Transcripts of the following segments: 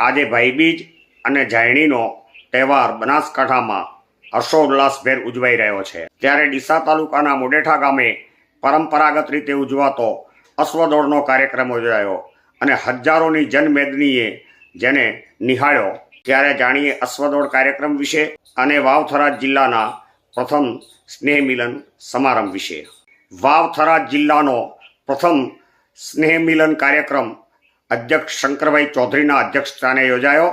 આજે ભાઈબીજ અને જાયણીનો તહેવાર બનાસકાંઠામાં હર્ષોલ્લાસભેર ઉજવાઈ રહ્યો છે. ત્યારે ડીસા તાલુકાના મુડેઠા ગામે પરંપરાગત રીતે ઉજવાતો અશ્વદોડનો કાર્યક્રમ યોજાયો અને હજારોની જનમેદનીએ જેને નિહાળ્યો, ત્યારે જાણીએ અશ્વદોડ કાર્યક્રમ વિશે અને વાવથરા જિલ્લાના પ્રથમ સ્નેહ મિલન સમારંભ વિશે. વાવથરા જિલ્લાનો પ્રથમ સ્નેહ મિલન કાર્યક્રમ અધ્યક્ષ શંકરભાઈ ચૌધરીના અધ્યક્ષસ્થાને યોજાયો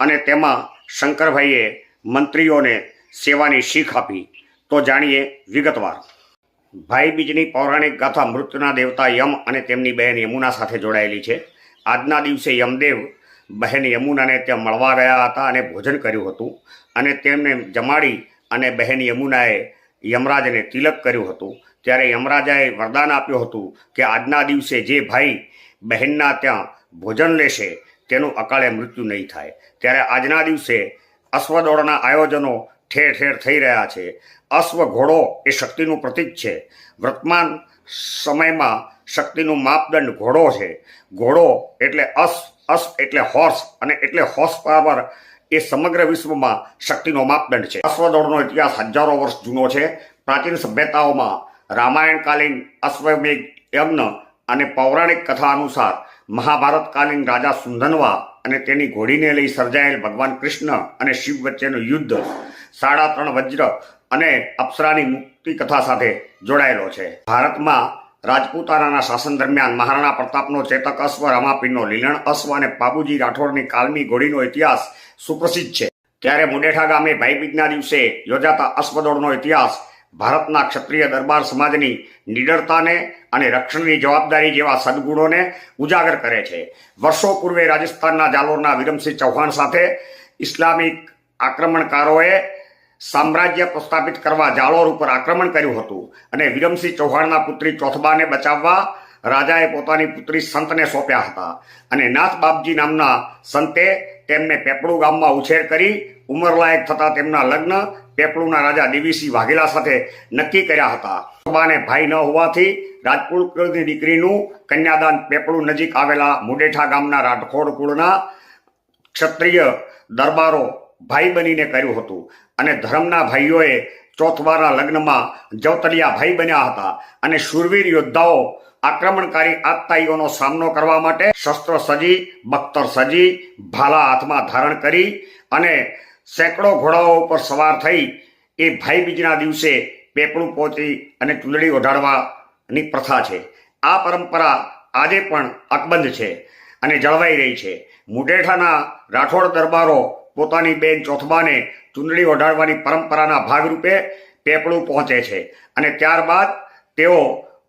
અને તેમાં શંકરભાઈએ મંત્રીઓને સેવાની શીખ આપી. તો જાણીએ વિગતવાર. ભાઈ બીજની પૌરાણિક ગાથા મૃત્યુના દેવતા યમ અને તેમની બહેન યમુના સાથે જોડાયેલી છે. આજના દિવસે યમદેવ બહેન યમુનાને ત્યાં મળવા ગયા હતા અને ભોજન કર્યું હતું અને તેમને જમાડી અને બહેન યમુનાએ યમરાજને તિલક કર્યું હતું. ત્યારે યમરાજાએ વરદાન આપ્યું હતું કે આજના દિવસે જે ભાઈ બહેનના ત્યાં ભોજન લેશે, તેનું અકાળે મૃત્યુ નહીં થાય. ત્યારે આજના દિવસે અશ્વદોડના આયોજનો ઠેર ઠેર થઈ રહ્યા છે. અશ્વ ઘોડો એ શક્તિનું પ્રતીક છે. વર્તમાન સમયમાં શક્તિનું માપદંડ ઘોડો છે. ઘોડો એટલે અસ અસ એટલે હોર્સ અને એટલે હોર્સ પાવર એ સમગ્ર વિશ્વમાં શક્તિનો માપદંડ છે. અશ્વદોડનો ઇતિહાસ હજારો વર્ષ જૂનો છે. પ્રાચીન સભ્યતાઓમાં રામાયણકાલીન અશ્વમેઘ યજ્ઞ અને પૌરાણિક કથા અનુસાર મહાભારતકાલીન રાજા સુંધનવા અને તેની ઘોડીને લઈ સર્જાયેલ ભગવાન કૃષ્ણ અને શિવ વચ્ચેનું યુદ્ધ સાડા ત્રણ વજ્ર અને અપ્સરાની મુક્તિ કથા સાથે જોડાયેલો છે. ભારતમાં રાજપૂતાનાના શાસન દરમિયાન મહારાણા પ્રતાપનો ચેતક અશ્વ, રમાપીરનો લીલણ અશ્વ અને બાબુજી રાઠોડની કાલમી ઘોડીનો ઇતિહાસ સુપ્રસિદ્ધ છે. ત્યારે મુડેઠા ગામે ભાઈબીજના દિવસે યોજાતા અશ્વદોડનો ઇતિહાસ ભારતના ક્ષત્રિય દરબાર સમાજની નિડરતાને અને રક્ષણની જવાબદારી જેવા સદગુણોને ઉજાગર કરે છે. વર્ષો પૂર્વે રાજસ્થાનના જાલોરના વિરમસિંહ ચૌહાણ સાથે ઇસ્લામિક આક્રમણકારોએ સામ્રાજ્ય પ્રસ્થાપિત કરવા જાલોર ઉપર આક્રમણ કર્યું હતું અને વિરમસિંહ ચૌહાણના પુત્રી ચોથબાને બચાવવા રાજાએ પોતાની પુત્રી સંતને સોંપ્યા હતા અને નાથ બાપજી નામના સંતે તેમને પેપળુ ગામમાં ઉછેર કરી ઉંમરલાયક થતા તેમના લગ્ન પેપળુના રાજા દેવીસિંહ વાઘેલા સાથે નક્કી કર્યા હતા. બાને ભાઈ ન હોવાથી રાજપૂત કુળની દીકરીનું કન્યાદાન પેપળુ નજીક આવેલા મુડેઠા ગામના રાઠોડ કુળના ક્ષત્રિય દરબારો ભાઈ બનીને કર્યું હતું અને ધર્મના ભાઈઓએ ચોથવારના લગ્નમાં જવતલિયા ભાઈ બન્યા હતા અને શૂરવીર યોદ્ધાઓ આક્રમણકારી આતતાઈઓનો સામનો કરવા માટે શસ્ત્ર સજી, બખ્તર સજી, ભાલા હાથમાં ધારણ કરી અને સેંકડો ઘોડાઓ ઉપર સવાર થઈ એ ભાઈબીજના દિવસે પેપળું પહોંચી અને ચૂંદડી ઓઢાડવાની પ્રથા છે. આ પરંપરા આજે પણ અકબંધ છે અને જળવાઈ રહી છે. મુઢેઠાના રાઠોડ દરબારો પોતાની બેન ચોથબાને ચૂંદડી ઓઢાડવાની પરંપરાના ભાગરૂપે પેપળું પહોંચે છે અને ત્યારબાદ તેઓ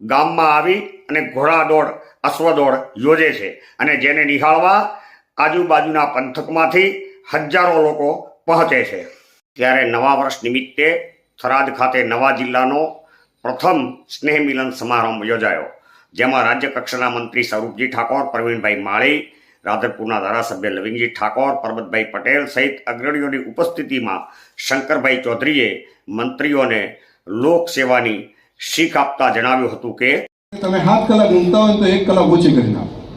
ગામમાં આવી અને ઘોડાદોડ અશ્વદોડ યોજે છે અને જેને નિહાળવા આજુબાજુના પંથકમાંથી હજારો લોકો પહોંચે છે. ત્યારે નવા વર્ષ નિમિત્તે થરાદ ખાતે નવા જિલ્લાનો પ્રથમ સ્નેહ મિલન સમારંભ યોજાયો. જેમાં રાજ્ય કક્ષાના મંત્રી સ્વરૂપજી ઠાકોર, પ્રવીણભાઈ માળી, રાધરપુરના ધારાસભ્ય લવિંગજી ઠાકોર, પરબતભાઈ પટેલ સહિત અગ્રણીઓની ઉપસ્થિતિમાં શંકરભાઈ ચૌધરીએ મંત્રીઓને લોક સેવાની શીખ આપતા જણાવ્યું હતું કે, તમે સાત કલાક ઊંઘતા હોય તો એક કલાક ઓછી કરી નાખો.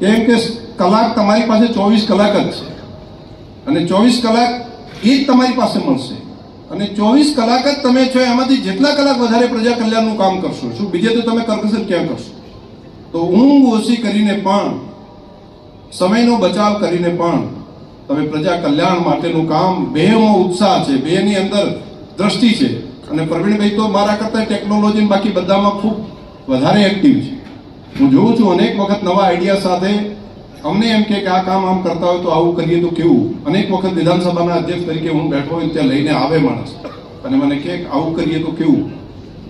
કેમ કે કલાક તમારી પાસે ચોવીસ કલાક જ છે. અને ચોવીસ કલાક એ જ તમારી પાસે મળશે. અને ચોવીસ કલાક જ તમે છો, એમાંથી જેટલા કલાક વધારે પ્રજા કલ્યાણનું કામ કરશો. શું બીજે તો તમે કરકસર ક્યાં કરશો? તો ઊંઘ ઓછી કરીને પણ, સમયનો બચાવ કરીને પણ તમે પ્રજા કલ્યાણ માટેનું કામ બેમાં ઉત્સાહ છે. બેની અંદર દ્રષ્ટિ છે. અને પ્રવીણભાઈ તો મારા કરતાં ટેકનોલોજી બાકી બધામાં ખૂબ વધારે એક્ટિવ છે. હું જોઉં છું અનેક વખત નવા આઈડિયા સાથે અમને એમ કે આ કામ આમ કરતા હોય તો આવું કરીએ તો કેવું? અનેક વખત વિધાનસભાના અધ્યક્ષ તરીકે હું બેઠો હોય ત્યાં લઈને આવે માણસ. અને મને કે આવું કરીએ તો કેવું?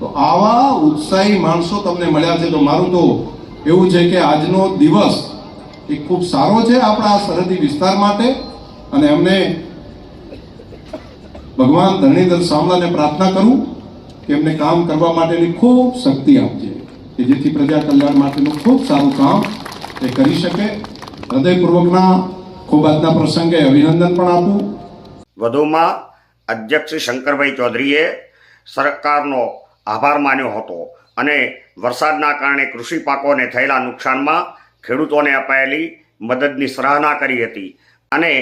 તો આવા ઉત્સાહી માણસો તમને મળ્યા છે તો મારું તો એવું છે કે આજનો દિવસ એ ખૂબ સારો છે આપણા સરહદી વિસ્તાર માટે. અને એમને ભગવાન ધરણીધર સાવલાને પ્રાર્થના કરું કે એમને કામ કરવા માટેની ખૂબ શક્તિ આપજે, કે જેથી પ્રજા કલ્યાણ માટેનું ખૂબ સારું કામ એ કરી શકે. હૃદયપૂર્વકના ખૂબ આજના પ્રસંગે અભિનંદન પણ આપું. વધુમાં અધ્યક્ષ શંકરભાઈ ચૌધરીએ સરકારનો આભાર માન્યો હતો અને વરસાદના કારણે કૃષિ પાકોને થયેલા નુકસાનમાં ખેડૂતોને અપાયેલી મદદની સરાહના કરી હતી અને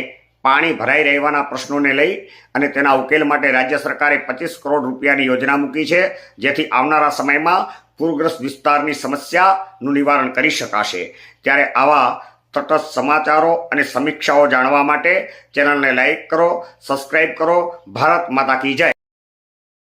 પાણી ભરાઈ રહેવાના પ્રશ્નોને લઈ અને તેના ઉકેલ માટે રાજ્ય સરકારે પચીસ કરોડ રૂપિયાની યોજના મૂકી છે, જેથી આવનારા સમયમાં પૂરગ્રસ્ત વિસ્તારની સમસ્યાનું નિવારણ કરી શકાશે. ત્યારે આવા તટસ્થ સમાચારો અને સમીક્ષાઓ જાણવા માટે ચેનલને લાઇક કરો, સબસ્ક્રાઇબ કરો. ભારત માતા કી જય.